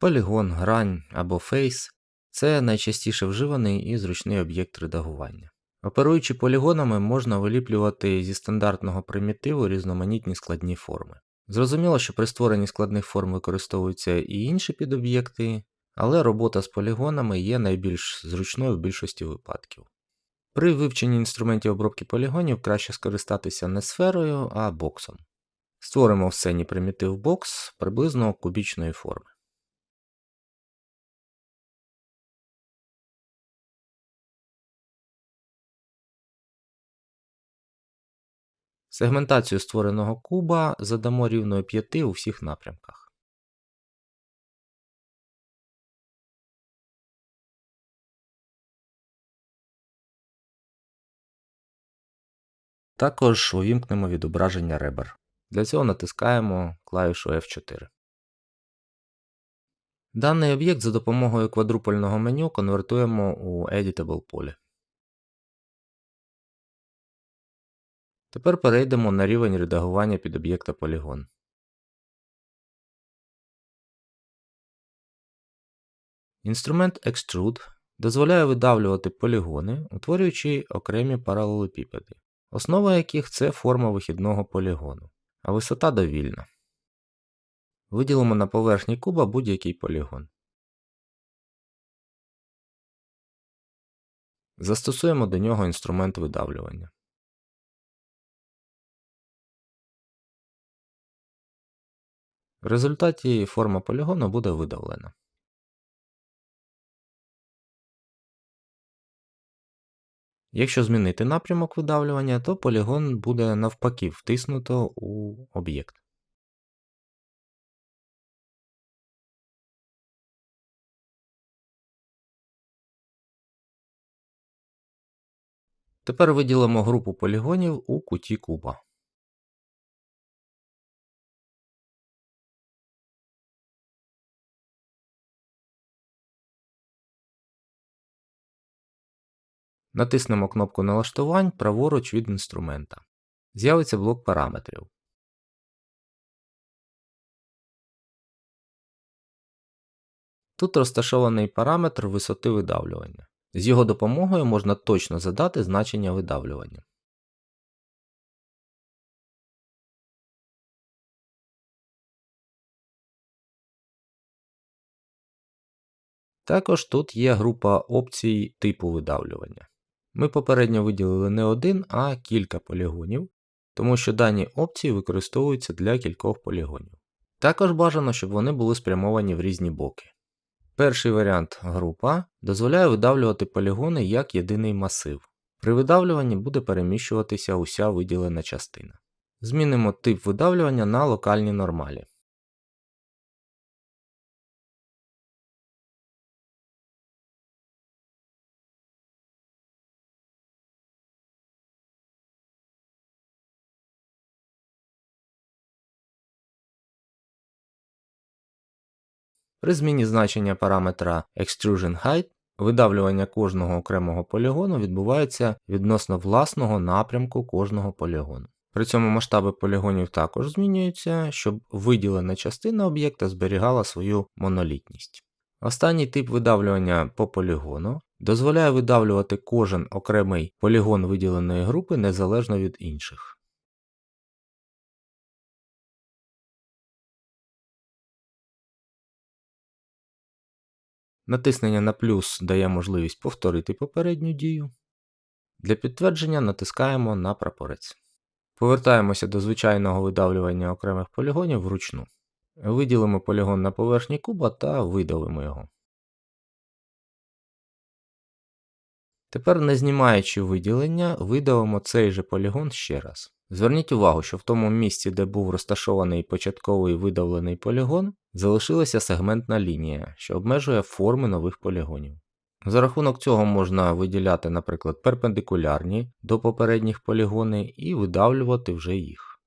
Полігон, грань або фейс це найчастіше вживаний і зручний об'єкт редагування. Оперуючи полігонами, можна виліплювати зі стандартного примітиву різноманітні складні форми. Зрозуміло, що при створенні складних форм використовуються і інші підоб'єкти, але робота з полігонами є найбільш зручною в більшості випадків. При вивченні інструментів обробки полігонів краще скористатися не сферою, а боксом. Створимо в сцені примітив бокс приблизно кубічної форми. Сегментацію створеного куба задамо рівною 5 у всіх напрямках. Також увімкнемо відображення ребер. Для цього натискаємо клавішу F4. Даний об'єкт за допомогою квадрупольного меню конвертуємо у Editable поле. Тепер перейдемо на рівень редагування під об'єкта полігон. Інструмент Extrude дозволяє видавлювати полігони, утворюючи окремі паралелепіпеди, основа яких це форма вихідного полігону, а висота довільна. Виділимо на поверхні куба будь-який полігон. Застосуємо до нього інструмент видавлювання. В результаті форма полігону буде видавлена. Якщо змінити напрямок видавлювання, то полігон буде навпаки втиснуто у об'єкт. Тепер виділимо групу полігонів у куті куба. Натиснемо кнопку налаштувань праворуч від інструмента. З'явиться блок параметрів. Тут розташований параметр висоти видавлювання. З його допомогою можна точно задати значення видавлювання. Також тут є група опцій типу видавлювання. Ми попередньо виділили не один, а кілька полігонів, тому що дані опції використовуються для кількох полігонів. Також бажано, щоб вони були спрямовані в різні боки. Перший варіант група дозволяє видавлювати полігони як єдиний масив. При видавлюванні буде переміщуватися уся виділена частина. Змінимо тип видавлювання на локальні нормалі. При зміні значення параметра Extrusion Height видавлювання кожного окремого полігону відбувається відносно власного напрямку кожного полігону. При цьому масштаби полігонів також змінюються, щоб виділена частина об'єкта зберігала свою монолітність. Останній тип видавлювання по полігону дозволяє видавлювати кожен окремий полігон виділеної групи незалежно від інших. Натиснення на плюс дає можливість повторити попередню дію. Для підтвердження натискаємо на прапорець. Повертаємося до звичайного видавлювання окремих полігонів вручну. Виділимо полігон на поверхні куба та видавимо його. Тепер, не знімаючи виділення, видавимо цей же полігон ще раз. Зверніть увагу, що в тому місці, де був розташований початковий видавлений полігон, залишилася сегментна лінія, що обмежує форми нових полігонів. За рахунок цього можна виділяти, наприклад, перпендикулярні до попередніх полігони і видавлювати вже їх.